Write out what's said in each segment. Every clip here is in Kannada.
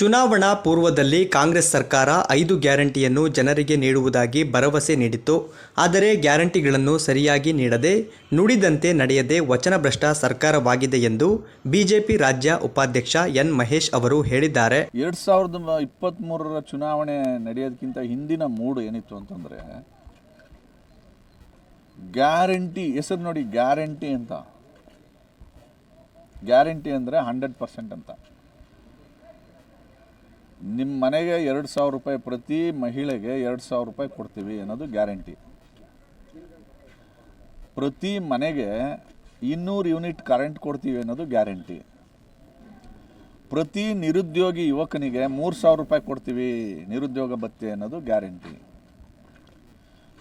ಚುನಾವಣಾ ಪೂರ್ವದಲ್ಲಿ ಕಾಂಗ್ರೆಸ್ ಸರ್ಕಾರ ಐದು ಗ್ಯಾರಂಟಿಯನ್ನು ಜನರಿಗೆ ನೀಡುವುದಾಗಿ ಭರವಸೆ ನೀಡಿತ್ತು. ಆದರೆ ಗ್ಯಾರಂಟಿಗಳನ್ನು ಸರಿಯಾಗಿ ನೀಡದೆ, ನುಡಿದಂತೆ ನಡೆಯದೆ ವಚನಭ್ರಷ್ಟ ಸರ್ಕಾರವಾಗಿದೆ ಎಂದು ಬಿಜೆಪಿ ರಾಜ್ಯ ಉಪಾಧ್ಯಕ್ಷ ಎನ್ ಮಹೇಶ್ ಅವರು ಹೇಳಿದ್ದಾರೆ. ಎರಡು ಸಾವಿರದ ಇಪ್ಪತ್ತ್ಮೂರರ ಚುನಾವಣೆ ನಡೆಯೋದಕ್ಕಿಂತ ಹಿಂದಿನ ಮೂಡು ಏನಿತ್ತು ಅಂತಂದರೆ, ಗ್ಯಾರಂಟಿ, ಹೆಸರು ನೋಡಿ ಗ್ಯಾರಂಟಿ ಅಂತ. ಗ್ಯಾರಂಟಿ ಅಂದರೆ ಹಂಡ್ರೆಡ್ ಪರ್ಸೆಂಟ್ ಅಂತ. ನಿಮ್ಮ ಮನೆಗೆ ಎರಡು ಸಾವಿರ ರೂಪಾಯಿ ಪ್ರತಿ ಮಹಿಳೆಗೆ ಎರಡು ಸಾವಿರ ರೂಪಾಯಿ ಕೊಡ್ತೀವಿ ಅನ್ನೋದು ಗ್ಯಾರಂಟಿ. ಪ್ರತಿ ಮನೆಗೆ ಇನ್ನೂರು ಯೂನಿಟ್ ಕರೆಂಟ್ ಕೊಡ್ತೀವಿ ಅನ್ನೋದು ಗ್ಯಾರಂಟಿ. ಪ್ರತಿ ನಿರುದ್ಯೋಗಿ ಯುವಕನಿಗೆ ಮೂರು ಸಾವಿರ ರೂಪಾಯಿ ಕೊಡ್ತೀವಿ ನಿರುದ್ಯೋಗ ಭತ್ಯೆ ಅನ್ನೋದು ಗ್ಯಾರಂಟಿ.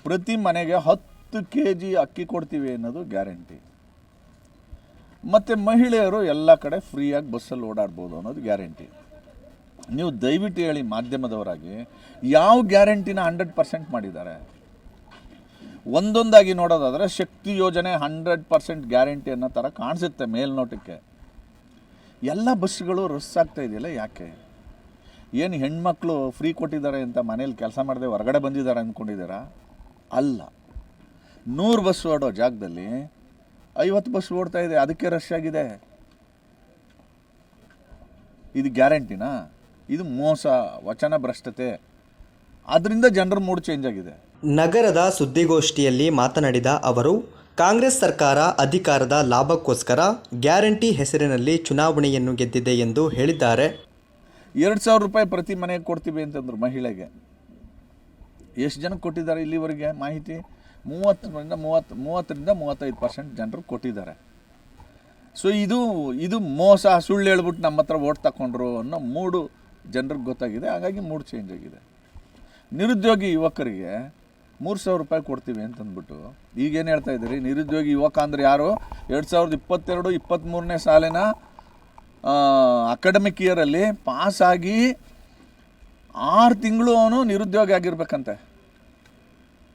ಪ್ರತಿ ಮನೆಗೆ ಹತ್ತು ಕೆ ಜಿ ಅಕ್ಕಿ ಕೊಡ್ತೀವಿ ಅನ್ನೋದು ಗ್ಯಾರಂಟಿ. ಮತ್ತು ಮಹಿಳೆಯರು ಎಲ್ಲ ಕಡೆ ಫ್ರೀಯಾಗಿ ಬಸ್ಸಲ್ಲಿ ಓಡಾಡ್ಬೋದು ಅನ್ನೋದು ಗ್ಯಾರಂಟಿ. ನೀವು ದಯವಿಟ್ಟು ಹೇಳಿ ಮಾಧ್ಯಮದವರಾಗಿ, ಯಾವ ಗ್ಯಾರಂಟಿನ ಹಂಡ್ರೆಡ್ ಪರ್ಸೆಂಟ್ ಮಾಡಿದ್ದಾರೆ? ಒಂದೊಂದಾಗಿ ನೋಡೋದಾದರೆ ಶಕ್ತಿ ಯೋಜನೆ ಹಂಡ್ರೆಡ್ ಪರ್ಸೆಂಟ್ ಗ್ಯಾರಂಟಿ ಅನ್ನೋ ಥರ ಕಾಣಿಸುತ್ತೆ ಮೇಲ್ನೋಟಕ್ಕೆ. ಎಲ್ಲ ಬಸ್ಗಳು ಆಗ್ತಾ ಇದೆಯಲ್ಲ ಯಾಕೆ? ಏನು ಹೆಣ್ಮಕ್ಳು ಫ್ರೀ ಕೊಟ್ಟಿದ್ದಾರೆ ಅಂತ ಮನೇಲಿ ಕೆಲಸ ಮಾಡದೆ ಹೊರಗಡೆ ಬಂದಿದ್ದಾರೆ ಅಂದ್ಕೊಂಡಿದ್ದೀರಾ ಅಲ್ಲ. ನೂರು ಬಸ್ ಓಡೋ ಜಾಗದಲ್ಲಿ ಐವತ್ತು ಬಸ್ ಓಡ್ತಾ ಇದೆ, ಅದಕ್ಕೆ ರಶ್ ಆಗಿದೆ. ಇದು ಗ್ಯಾರಂಟಿನಾ? ಇದು ಮೋಸ ವಚನ ಭ್ರಷ್ಟತೆ ಅದರಿಂದ ಜನರ ಮೂಡ್ ಚೇಂಜ್ ಆಗಿದೆ. ನಗರದ ಸುದ್ದಿಗೋಷ್ಠಿಯಲ್ಲಿ ಮಾತನಾಡಿದ ಅವರು ಕಾಂಗ್ರೆಸ್ ಸರ್ಕಾರ ಅಧಿಕಾರದ ಲಾಭಕ್ಕೋಸ್ಕರ ಗ್ಯಾರಂಟಿ ಹೆಸರಿನಲ್ಲಿ ಚುನಾವಣೆಯನ್ನು ಗೆದ್ದಿದೆ ಎಂದು ಹೇಳಿದ್ದಾರೆ. ಎರಡು ಸಾವಿರ ರೂಪಾಯಿ ಪ್ರತಿ ಮನೆಗೆ ಕೊಡ್ತೀವಿ ಅಂತಂದ್ರು ಮಹಿಳೆಗೆ. ಎಷ್ಟು ಜನಕ್ಕೆ ಕೊಟ್ಟಿದ್ದಾರೆ ಇಲ್ಲಿವರೆಗೆ ಮಾಹಿತಿ? ಮೂವತ್ತರಿಂದ ಮೂವತ್ತು ಮೂವತ್ತರಿಂದ ಮೂವತ್ತೈದು ಪರ್ಸೆಂಟ್ ಜನರು ಕೊಟ್ಟಿದ್ದಾರೆ. ಸೊ ಇದು ಇದು ಮೋಸ ಸುಳ್ಳು ಹೇಳ್ಬಿಟ್ಟು ನಮ್ಮ ಹತ್ರ ಓಟ್ ತಗೊಂಡ್ರು ಅನ್ನೋ ಮೂಡು ಜನರಿಗೆ ಗೊತ್ತಾಗಿದೆ, ಹಾಗಾಗಿ ಮೂಡ್ ಚೇಂಜ್ ಆಗಿದೆ. ನಿರುದ್ಯೋಗಿ ಯುವಕರಿಗೆ ಮೂರು ಸಾವಿರ ರೂಪಾಯಿ ಕೊಡ್ತೀವಿ ಅಂತಂದ್ಬಿಟ್ಟು ಈಗೇನು ಹೇಳ್ತಾ ಇದ್ದೀರಿ? ನಿರುದ್ಯೋಗಿ ಯುವಕ ಅಂದರೆ ಯಾರು? ಎರಡು ಸಾವಿರದ ಇಪ್ಪತ್ತೆರಡು ಇಪ್ಪತ್ತ್ಮೂರನೇ ಸಾಲಿನ ಅಕಾಡೆಮಿಕ್ ಇಯರಲ್ಲಿ ಪಾಸಾಗಿ ಆರು ತಿಂಗಳು ಅವನು ನಿರುದ್ಯೋಗಿ ಆಗಿರ್ಬೇಕಂತೆ.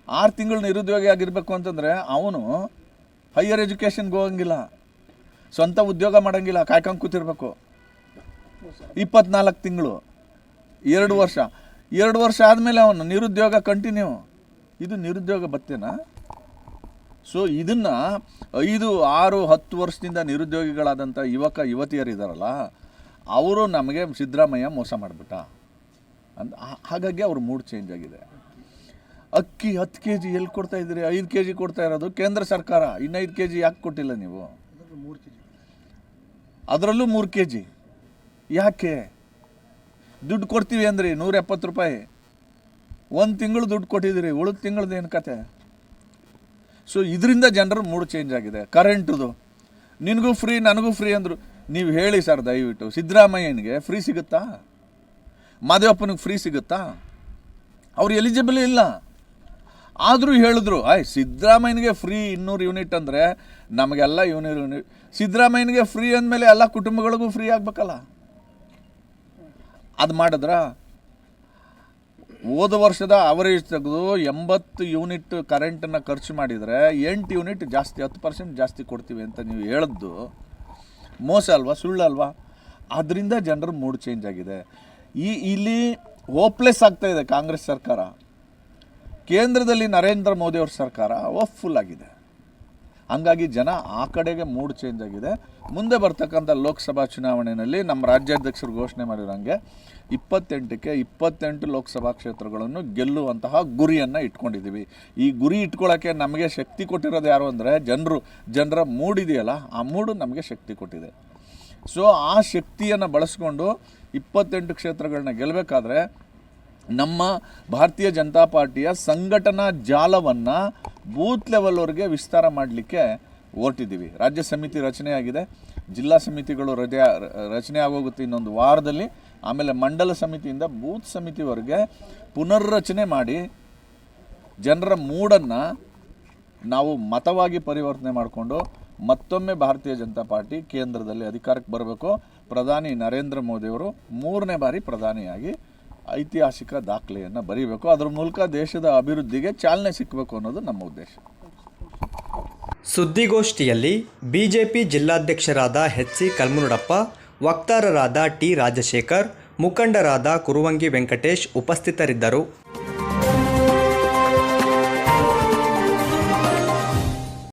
ಆರು ತಿಂಗಳು ನಿರುದ್ಯೋಗಿ ಆಗಿರಬೇಕು ಅಂತಂದರೆ ಅವನು ಹೈಯರ್ ಎಜುಕೇಷನ್ಗೆ ಹೋಗಂಗಿಲ್ಲ. ಸ್ವಂತ ಉದ್ಯೋಗ ಮಾಡೋಂಗಿಲ್ಲ, ಕಾಯ್ಕೊಂಡು ಕೂತಿರ್ಬೇಕು. ಇಪ್ಪತ್ನಾಲ್ಕು ತಿಂಗಳು. ಎರಡು ವರ್ಷ. ಎರಡು ವರ್ಷ ಆದಮೇಲೆ ಅವನು ನಿರುದ್ಯೋಗ ಕಂಟಿನ್ಯೂ ಇದು ನಿರುದ್ಯೋಗ ಭತ್ಯೆನಾ? ಸೊ ಇದನ್ನು ಐದು ಆರು ಹತ್ತು ವರ್ಷದಿಂದ ನಿರುದ್ಯೋಗಿಗಳಾದಂಥ ಯುವಕ ಯುವತಿಯರಿದ್ದಾರಲ್ಲ ಅವರು ನಮಗೆ ಸಿದ್ದರಾಮಯ್ಯ ಮೋಸ ಮಾಡಿಬಿಟ್ಟ. ಅಂತ ಹಾಗಾಗಿ ಅವ್ರ ಮೂಡ್ ಚೇಂಜ್ ಆಗಿದೆ. ಅಕ್ಕಿ ಹತ್ತು ಕೆ ಜಿ ಎಲ್ಲಿ ಕೊಡ್ತಾ ಇದ್ದೀರಿ? ಐದು ಕೆ ಜಿ ಕೊಡ್ತಾ ಇರೋದು ಕೇಂದ್ರ ಸರ್ಕಾರ. ಇನ್ನೈದು ಕೆ ಜಿ ಯಾಕೆ ಕೊಟ್ಟಿಲ್ಲ ನೀವು? ಅದರಲ್ಲೂ ಮೂರು ಕೆ ಜಿ ಯಾಕೆ? ದುಡ್ಡು ಕೊಡ್ತೀವಿ ಅಂದ್ರಿ ನೂರ ಎಪ್ಪತ್ತು ರೂಪಾಯಿ. ಒಂದು ತಿಂಗಳು ದುಡ್ಡು ಕೊಟ್ಟಿದ್ದೀರಿ, ಉಳಿದ ತಿಂಗಳದ್ದು ಏನು ಕತೆ? ಸೊ ಇದರಿಂದ ಜನರ ಮೂಡ್ ಚೇಂಜ್ ಆಗಿದೆ. ಕರೆಂಟುದು ನಿನಗೂ ಫ್ರೀ ನನಗೂ ಫ್ರೀ ಅಂದರು. ನೀವು ಹೇಳಿ ಸರ್ ದಯವಿಟ್ಟು. ಸಿದ್ದರಾಮಯ್ಯನಿಗೆ ಫ್ರೀ ಸಿಗುತ್ತಾ? ಮಾದೇವಪ್ಪನಿಗೆ ಫ್ರೀ ಸಿಗುತ್ತಾ? ಅವ್ರು ಎಲಿಜಿಬಲ್ ಇಲ್ಲ. ಆದರೂ ಹೇಳಿದ್ರು, ಆಯ್, ಸಿದ್ದರಾಮಯ್ಯನಿಗೆ ಫ್ರೀ ಇನ್ನೂರು ಯೂನಿಟ್ ಅಂದರೆ ನಮಗೆಲ್ಲ ಯೂನಿಟ್ ಸಿದ್ದರಾಮಯ್ಯನಿಗೆ ಫ್ರೀ ಅಂದಮೇಲೆ ಎಲ್ಲ ಕುಟುಂಬಗಳಿಗೂ ಫ್ರೀ ಆಗಬೇಕಲ್ಲ. ಅದು ಮಾಡಿದ್ರಾ ಹೋದ ವರ್ಷದ ಅವರೇಜ್ ತೆಗೆದು ಎಂಬತ್ತು ಯೂನಿಟ್ ಕರೆಂಟನ್ನು ಖರ್ಚು ಮಾಡಿದರೆ ಎಂಟು ಯೂನಿಟ್ ಜಾಸ್ತಿ, ಹತ್ತು ಪರ್ಸೆಂಟ್ ಜಾಸ್ತಿ ಕೊಡ್ತೀವಿ ಅಂತ ನೀವು ಹೇಳಿದ್ದು. ಮೋಸ ಅಲ್ವಾ? ಸುಳ್ಳು ಅಲ್ವಾ? ಅದರಿಂದ ಜನರ ಮೂಡ್ ಚೇಂಜ್ ಆಗಿದೆ. ಈ, ಇಲ್ಲಿ ಹೋಪ್ಲೆಸ್ ಆಗ್ತಾ ಇದೆ ಕಾಂಗ್ರೆಸ್ ಸರ್ಕಾರ. ಕೇಂದ್ರದಲ್ಲಿ ನರೇಂದ್ರ ಮೋದಿ ಅವ್ರ ಸರ್ಕಾರ ಹೋಪ್ಫುಲ್ ಆಗಿದೆ. ಹಂಗಾಗಿ ಜನ ಆ ಕಡೆಗೆ ಮೂಡ್ ಚೇಂಜ್ ಆಗಿದೆ. ಮುಂದೆ ಬರ್ತಕ್ಕಂಥ ಲೋಕಸಭಾ ಚುನಾವಣೆಯಲ್ಲಿ ನಮ್ಮ ರಾಜ್ಯಾಧ್ಯಕ್ಷರು ಘೋಷಣೆ ಮಾಡಿರೋಂಗೆ ಇಪ್ಪತ್ತೆಂಟಕ್ಕೆ ಇಪ್ಪತ್ತೆಂಟು ಲೋಕಸಭಾ ಕ್ಷೇತ್ರಗಳನ್ನು ಗೆಲ್ಲುವಂತಹ ಗುರಿಯನ್ನು ಇಟ್ಕೊಂಡಿದ್ದೀವಿ. ಈ ಗುರಿ ಇಟ್ಕೊಳ್ಳೋಕ್ಕೆ ನಮಗೆ ಶಕ್ತಿ ಕೊಟ್ಟಿರೋದು ಯಾರು ಅಂದರೆ ಜನರು, ಜನರ ಮೂಡಿದೆಯಲ್ಲ, ಆ ಮೂಡು ನಮಗೆ ಶಕ್ತಿ ಕೊಟ್ಟಿದೆ. ಸೊ ಆ ಶಕ್ತಿಯನ್ನು ಬಳಸ್ಕೊಂಡು ಇಪ್ಪತ್ತೆಂಟು ಕ್ಷೇತ್ರಗಳನ್ನ ಗೆಲ್ಲಬೇಕಾದ್ರೆ ನಮ್ಮ ಭಾರತೀಯ ಜನತಾ ಪಾರ್ಟಿಯ ಸಂಘಟನಾ ಜಾಲವನ್ನು ಬೂತ್ ಲೆವೆಲ್ವರೆಗೆ ವಿಸ್ತಾರ ಮಾಡಲಿಕ್ಕೆ ಹೊರಟಿದ್ದೀವಿ. ರಾಜ್ಯ ಸಮಿತಿ ರಚನೆ ಆಗಿದೆ. ಜಿಲ್ಲಾ ಸಮಿತಿಗಳು ರಜೆ, ರಚನೆ ಆಗೋಗುತ್ತೆ ಇನ್ನೊಂದು ವಾರದಲ್ಲಿ. ಆಮೇಲೆ ಮಂಡಲ ಸಮಿತಿಯಿಂದ ಬೂತ್ ಸಮಿತಿವರೆಗೆ ಪುನರ್ರಚನೆ ಮಾಡಿ ಜನರ ಮೂಡನ್ನು ನಾವು ಮತವಾಗಿ ಪರಿವರ್ತನೆ ಮಾಡಿಕೊಂಡು ಮತ್ತೊಮ್ಮೆ ಭಾರತೀಯ ಜನತಾ ಪಾರ್ಟಿ ಕೇಂದ್ರದಲ್ಲಿ ಅಧಿಕಾರಕ್ಕೆ ಬರಬೇಕು. ಪ್ರಧಾನಿ ನರೇಂದ್ರ ಮೋದಿಯವರು ಮೂರನೇ ಬಾರಿ ಪ್ರಧಾನಿಯಾಗಿ ಐತಿಹಾಸಿಕ ದಾಖಲೆಯನ್ನು ಬರೀಬೇಕು. ಅದರ ಮೂಲಕ ದೇಶದ ಅಭಿವೃದ್ಧಿಗೆ ಚಾಲನೆ ಸಿಕ್ಕಬೇಕು ಅನ್ನೋದು ನಮ್ಮ ಉದ್ದೇಶ. ಸುದ್ದಿಗೋಷ್ಠಿಯಲ್ಲಿ ಬಿಜೆಪಿ ಜಿಲ್ಲಾಧ್ಯಕ್ಷರಾದ ಎಚ್ ಸಿ ಕಲ್ಮುರುಡಪ್ಪ ವಕ್ತಾರರಾದ ಟಿ ರಾಜಶೇಖರ್, ಮುಖಂಡರಾದ ಕುರುವಂಗಿ ವೆಂಕಟೇಶ್ ಉಪಸ್ಥಿತರಿದ್ದರು.